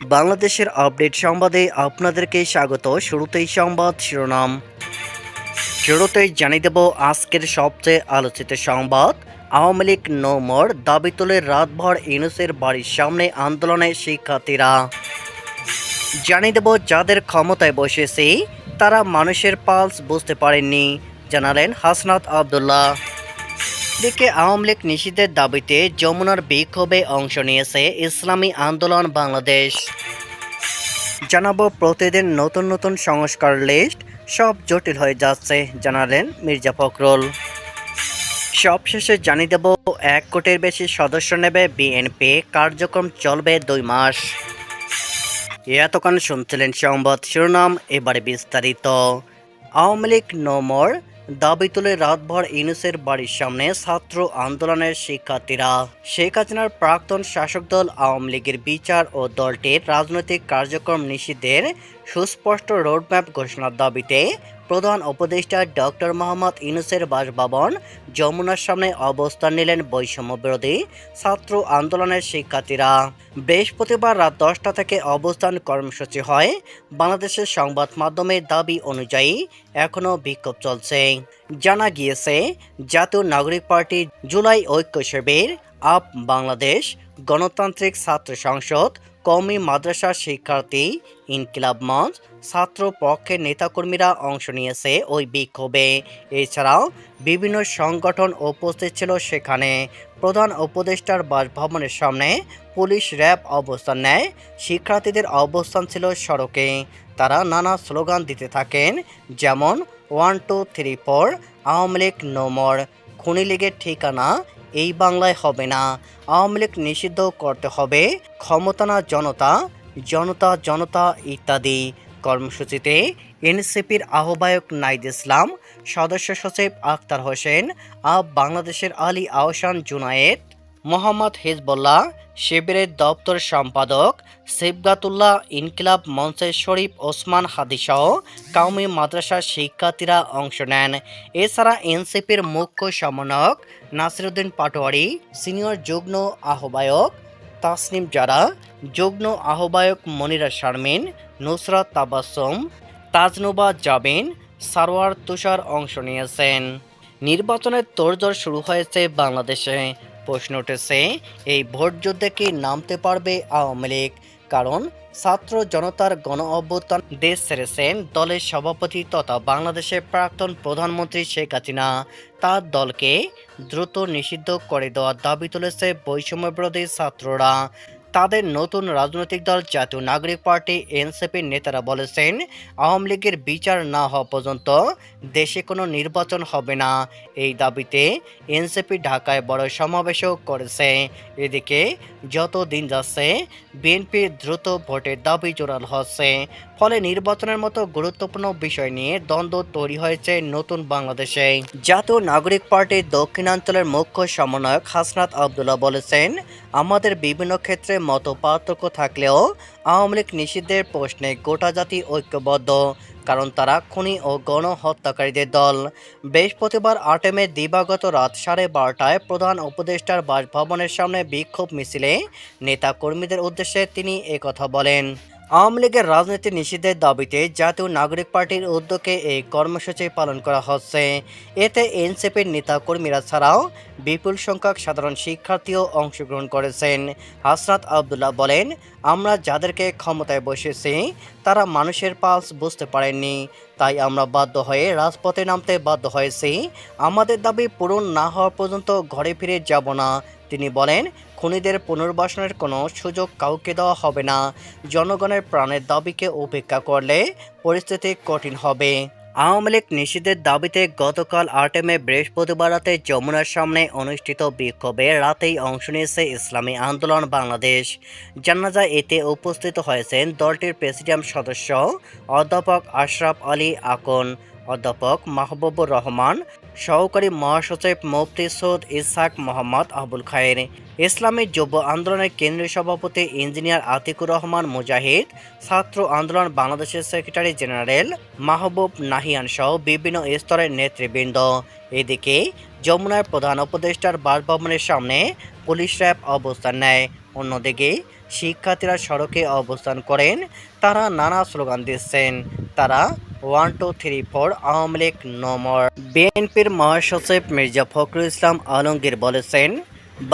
বাংলাদেশের আপডেট সংবাদে আপনাদেরকে স্বাগত। শুরুতেই সংবাদ শিরোনাম। শুরুতেই জানিয়ে দেব আজকের সবচেয়ে আলোচিত সংবাদ। আওয়ামী লীগ নো মোর দাবি তুলে রাতভর ইউনুসের বাড়ির সামনে আন্দোলনে শিক্ষার্থীরা। জানিয়ে দেব যাদের ক্ষমতায় বসেছে, তারা মানুষের পালস বুঝতে পারেননি, জানালেন হাসনাত আবদুল্লাহ। দিকে আওয়ামী লীগ নিষিদ্ধের দাবিতে যমুনার বিক্ষোভে অংশ নিয়েছে ইসলামী আন্দোলন বাংলাদেশ। জানাব প্রতিদিন নতুন নতুন সংস্কার লিস্ট, সব জটিল হয়ে যাচ্ছে, জানালেন মির্জা ফখরুল। সবশেষে জানিয়ে দেব, এক কোটির বেশি সদস্য নেবে বিএনপি, কার্যক্রম চলবে দুই মাস। এতক্ষণ শুনছিলেন সংবাদ শিরোনাম, এবারে বিস্তারিত। আওয়ামী লীগ নমর দাবি তুলে রাতভর ইউনুসের বাড়ির সামনে ছাত্র আন্দোলনের শিক্ষার্থীরা। শেখ হাসিনার প্রাক্তন শাসক দল আওয়ামী লীগের বিচার ও দলটির রাজনৈতিক কার্যক্রম নিষিদ্ধের সুস্পষ্ট রোডম্যাপ ঘোষণার দাবিতে প্রধান উপদেষ্টা ডক্টর মোহাম্মদ ইউনুসের বাসভবন যমুনার সামনে অবস্থান নিলেন বৈষম্য বিরোধী ছাত্র আন্দোলনের শিক্ষার্থীরা। বৃহস্পতিবার রাত দশটা থেকে অবস্থান কর্মসূচি হয় বাংলাদেশের সংবাদ মাধ্যমের দাবি অনুযায়ী। এখনও বিক্ষোভ চলছে। জানা গিয়েছে, জাতীয় নাগরিক পার্টি জুলাই ঐক্য শিবির আপ বাংলাদেশ গণতান্ত্রিক ছাত্র সংসদ, কওমি মাদ্রাসা শিক্ষার্থী, ইনকিলাব মঞ্চ, ছাত্র পক্ষের নেতাকর্মীরা অংশ নিয়েছে ওই বিক্ষোভে। এছাড়াও বিভিন্ন সংগঠন উপস্থিত ছিল সেখানে। প্রধান উপদেষ্টার বাসভবনের সামনে পুলিশ র্যাব অবস্থান নেয়, শিক্ষার্থীদের অবস্থান ছিল সড়কে। তারা নানা স্লোগান দিতে থাকেন, যেমন, one, two, three, four, Awami League নোমর খুনি লীগের ঠিকানা এই বাংলায় হবে না। আওয়ামী লীগ নিষিদ্ধ করতে হবে। ক্ষমতানা জনতা জনতা জনতা ইত্যাদি। কর্মসূচিতে এনসিপির আহ্বায়ক নাইদ ইসলাম, সদস্য সচিব আখতার হোসেন আব বাংলাদেশের আলী আহসান জুনায়েদ মোহাম্মদ হিজবুল্লাহ শিবিরের দপ্তর সম্পাদক সিবগাতুল্লাহ ইনকিলাব মঞ্চের শরীফ ওসমান হাদিসহ কাউমি মাদ্রাসার শিক্ষার্থীরা অংশ নেন। এছাড়া এনসিপির মুখ্য সমন্বয়ক নাসিরুদ্দিন পাটোয়ারি, সিনিয়র যুগ্ম আহ্বায়ক তাসনিম জারা, যুগ্ম আহ্বায়ক মনিরা শারমিন, নুসরাত তাবাসম, তাজনুবা জাবিন সারোয়ার তুষার অংশ নিয়েছেন। নির্বাচনের তোড়জোড় শুরু হয়েছে বাংলাদেশে। প্রশ্ন উঠেছে, এই ভোট যুদ্ধে কি নামতে পারবে আওয়ামী লীগ? কারণ ছাত্র জনতার গণ অভ্যুত্থান দেশ ছেড়েছেন দলের সভাপতি তথা বাংলাদেশের প্রাক্তন প্রধানমন্ত্রী শেখ হাসিনা। তার দলকে দ্রুত নিষিদ্ধ করে দেওয়ার দাবি তুলেছে বৈষম্য বিরোধী ছাত্ররা। তাদের নতুন রাজনৈতিক দল জাতীয় নাগরিক পার্টি এনসিপির নেতারা বলেছেন, আওয়ামী লীগের বিচার না হওয়া পর্যন্ত দেশে কোনো নির্বাচন হবে না। এই দাবিতে এনসিপি ঢাকায় বড় সমাবেশও করেছে। এদিকে যত দিন যাচ্ছে বিএনপির দ্রুত ভোটের দাবি জোরাল হচ্ছে। ফলে নির্বাচনের মতো গুরুত্বপূর্ণ বিষয় নিয়ে দ্বন্দ্ব তৈরি হয়েছে নতুন বাংলাদেশে। জাতীয় নাগরিক পার্টির দক্ষিণাঞ্চলের মুখ্য সমন্বয়ক হাসনাত আবদুল্লাহ বলেছেন, আমাদের বিভিন্ন ক্ষেত্রে মত পার্থক্য থাকলেও আওয়ামী লীগ নিষিদ্ধের প্রশ্নে গোটা জাতি ঐক্যবদ্ধ, কারণ তারা খুনি ও গণহত্যাকারীদের দল। বৃহস্পতিবার আটে মে দিবাগত রাত সাড়ে বারোটায় প্রধান উপদেষ্টার বাসভবনের সামনে বিক্ষোভ মিছিলে নেতা কর্মীদের উদ্দেশ্যে তিনি একথা বলেন। আওয়ামী লীগের রাজনীতি নিষিদ্ধের দাবিতে জাতীয় নাগরিক পার্টির উদ্যোগে এই কর্মসূচি পালন করা হচ্ছে। এতে এনসিপির নেতা কর্মীরা ছাড়াও বিপুল সংখ্যক সাধারণ শিক্ষার্থীও অংশগ্রহণ করেছেন। হাসরাত আবদুল্লাহ বলেন, আমরা যাদেরকে ক্ষমতায় বসেছি, তারা মানুষের পালস বুঝতে পারেননি। তাই আমরা বাধ্য হয়ে রাজপথে নামতে বাধ্য হয়েছি। আমাদের দাবি পূরণ না হওয়া পর্যন্ত ঘরে ফিরে যাব না। তিনি বলেন, খুনিদের পুনর্বাসনের কোনো সুযোগ কাউকে দেওয়া হবে না। জনগণের প্রাণের দাবিকে উপেক্ষা করলে পরিস্থিতি কঠিন হবে। আওয়ামী লীগ নিষিদ্ধের দাবিতে গতকাল আটে মে বৃহস্পতিবার রাতে যমুনার সামনে অনুষ্ঠিত বিক্ষোভে রাতেই অংশ নিয়েছে ইসলামী আন্দোলন বাংলাদেশ। জানাজা এতে উপস্থিত হয়েছেন দলটির প্রেসিডিয়াম সদস্য অধ্যাপক আশরাফ আলী আকন। অধ্যাপক মাহবুবুর রহমান, সহকারী মহাসচিব মুফতি সৈয়দ ইসহাক মোহাম্মদ আবুল খায়ের, ইসলামী যুব আন্দোলনের কেন্দ্রীয় সভাপতি ইঞ্জিনিয়ার আতিকুর রহমান মুজাহিদ, ছাত্র আন্দোলন বাংলাদেশের সেক্রেটারি জেনারেল মাহবুব নাহিয়ান সহ বিভিন্ন স্তরের নেতৃবৃন্দ। এদিকে যমুনার প্রধান উপদেষ্টার বাসভবনের সামনে পুলিশ র্যাব অবস্থান নেয়। অন্যদিকে শিক্ষার্থীরা সড়কে অবস্থান করেন, তারা নানা স্লোগান দিচ্ছেন। তারা one two three four Awami League নমর। বিএনপির মহাসচিব মির্জা ফখরুল ইসলাম আলমগীর বলেছেন,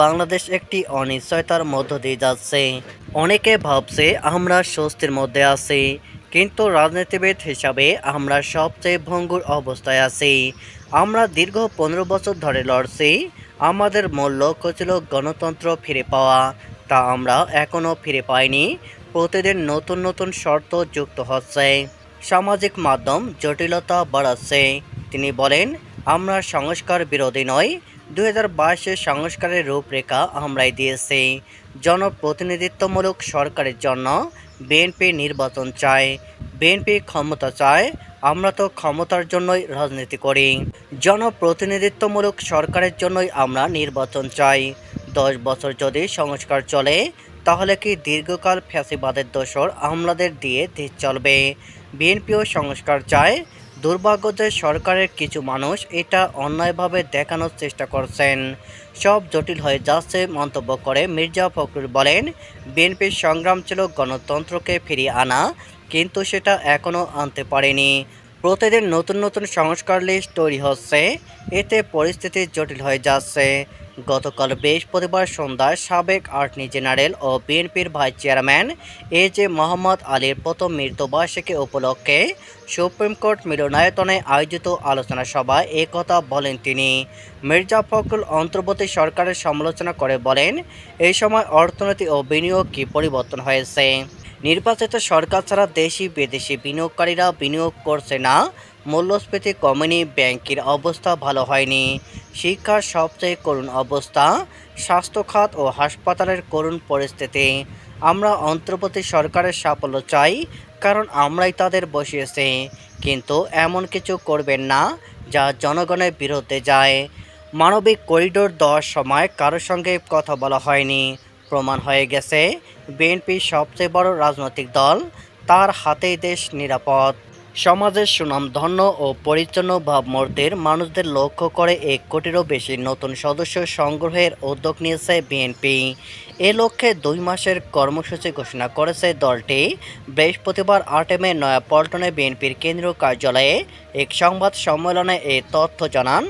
বাংলাদেশ একটি অনিশ্চয়তার মধ্য দিয়ে যাচ্ছে। অনেকে ভাবছে আমরা স্বস্তির মধ্যে আছি, কিন্তু রাজনীতিবিদ হিসাবে আমরা সবচেয়ে ভঙ্গুর অবস্থায় আছি। আমরা দীর্ঘ পনেরো বছর ধরে লড়ছি, আমাদের মূল লক্ষ্য ছিল গণতন্ত্র ফিরে পাওয়া। তা আমরা এখনও ফিরে পাইনি, প্রতিদিন নতুন নতুন শর্ত যুক্ত হচ্ছে। সামাজিক মাধ্যম জটিলতা বাড়াচ্ছে। তিনি বলেন, আমরা সংস্কার বিরোধী নই দু হাজার সংস্কারের রূপরেখা আমরাই দিয়েছি। জনপ্রতিনিধিত্বমূলক সরকারের জন্য বিএনপি নির্বাচন চায়। বিএনপি ক্ষমতা চায়, আমরা তো ক্ষমতার জন্যই রাজনীতি করি। জনপ্রতিনিধিত্বমূলক সরকারের জন্যই আমরা নির্বাচন চাই। দশ বছর যদি সংস্কার চলে, তাহলে কি দীর্ঘকাল ফ্যাসিবাদের দোষর আমলাদের দিয়ে দেশ চলবে? বিএনপিও সংস্কার চায়। দুর্ভাগ্যদের সরকারের কিছু মানুষ এটা অন্যায়ভাবে দেখানোর চেষ্টা করছেন। সব জটিল হয়ে যাচ্ছে মন্তব্য করে মির্জা ফখরুল বলেন, বিএনপির সংগ্রাম ছিল গণতন্ত্রকে ফিরিয়ে আনা, কিন্তু সেটা এখনও আনতে পারেনি। প্রতিদিন নতুন নতুন সংস্কার লিস্ট তৈরি হচ্ছে। এতে পরিস্থিতি জটিল হয়ে যাচ্ছে। গতকাল বৃহস্পতিবার সন্ধ্যায় সাবেক আর্টনি জেনারেল ও বিএনপির vice chairman A J Mohammad আলীর প্রথম মৃত্যুবার্ষিকী উপলক্ষে সুপ্রিম কোর্ট মিলনায়তনে আয়োজিত আলোচনা সভায় এ কথা বলেন তিনি। মির্জা ফখরুল অন্তর্বর্তী সরকারের সমালোচনা করে বলেন, এই সময় অর্থনীতি ও বিনিয়োগ কি পরিবর্তন হয়েছে? নির্বাচিত সরকার ছাড়া দেশি বিদেশি বিনিয়োগকারীরা বিনিয়োগ করছে না। মূল্যস্ফীতি কমেনি, ব্যাংকের অবস্থা ভালো হয়নি। শিক্ষার সবচেয়ে করুণ অবস্থা, স্বাস্থ্য খাত ও হাসপাতালের করুণ পরিস্থিতি। আমরা অন্তর্বর্তী সরকারের সাফল্য চাই, কারণ আমরাই তাদের বসিয়েছি। কিন্তু এমন কিছু করবেন না, যা জনগণের বিরুদ্ধে যায়। মানবিক করিডোর দেওয়ার সময় কারোর সঙ্গে কথা বলা হয়নি। প্রমাণ হয়ে গেছে, বিএনপি সবচেয়ে বড় রাজনৈতিক দল, তার হাতেই দেশ নিরাপদ। সমাজের সুনামধন্য ও পরিচ্ছন্ন ভাবমূর্তির মানুষদের লক্ষ্য করে এক কোটিরও বেশি নতুন সদস্য সংগ্রহের উদ্যোগ নিয়েছে বিএনপি। এ লক্ষ্যে দুই মাসের কর্মসূচি ঘোষণা করেছে দলটি। বৃহস্পতিবার আটে মে নয়াপল্টনে বিএনপির কেন্দ্রীয় কার্যালয়ে এক সংবাদ সম্মেলনে এ তথ্য জানান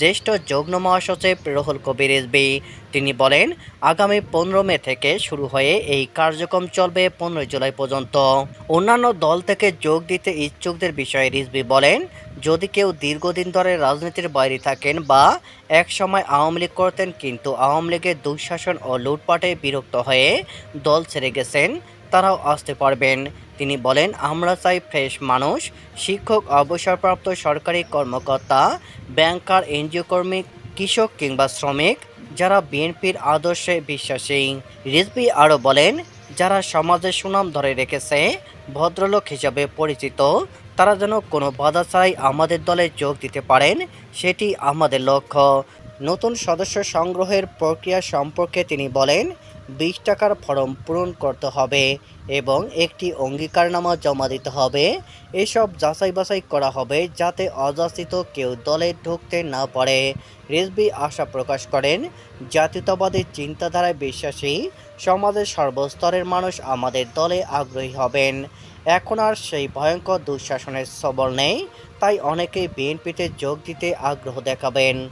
জ্যেষ্ঠ যুগ্ম মহাসচিব রুহুল কবির রিজবি তিনি বলেন, আগামী পনেরো মে থেকে শুরু হয়ে এই কার্যক্রম চলবে পনেরোই জুলাই পর্যন্ত। অন্যান্য দল থেকে যোগ দিতে ইচ্ছুকদের বিষয়ে রিজবি বলেন, যদি কেউ দীর্ঘদিন ধরে রাজনীতির বাইরে থাকেন বা এক সময় আওয়ামী লীগ করতেন, কিন্তু আওয়ামী লীগের দুঃশাসন ও লুটপাটে বিরক্ত হয়ে দল ছেড়ে গেছেন তারাও আসতে পারবেন। তিনি বলেন, আমরা চাই ফ্রেশ মানুষ, শিক্ষক, অবসরপ্রাপ্ত সরকারি কর্মকর্তা, ব্যাংকার, এনজিও কর্মী, কৃষক কিংবা শ্রমিক, যারা বিএনপির আদর্শে বিশ্বাসী। রিজবি আরও বলেন, যারা সমাজে সুনাম ধরে রেখেছে, ভদ্রলোক হিসাবে পরিচিত, তারা যেন কোনো বাধা ছাড়াই আমাদের দলে যোগ দিতে পারেন, সেটি আমাদের লক্ষ্য। নতুন সদস্য সংগ্রহের প্রক্রিয়া সম্পর্কে তিনি বলেন বিশ টাকার ফর্ম পূরণ করতে হবে এবং একটি অঙ্গীকারনামা জমা দিতে হবে। এসব যাচাই বাছাই করা হবে যাতে অযাচিত কেউ দলে ঢুকতে না পারে রেজবি আশা প্রকাশ করেন। জাতীয়তাবাদী চিন্তাধারায় বিশ্বাসী, সমাজের সর্বস্তরের মানুষ আমাদের দলে আগ্রহী হবেন। এখন আর সেই ভয়ঙ্কর দুঃশাসনের সবল নেই, তাই অনেকেই বিএনপিতে যোগ দিতে আগ্রহ দেখাবেন।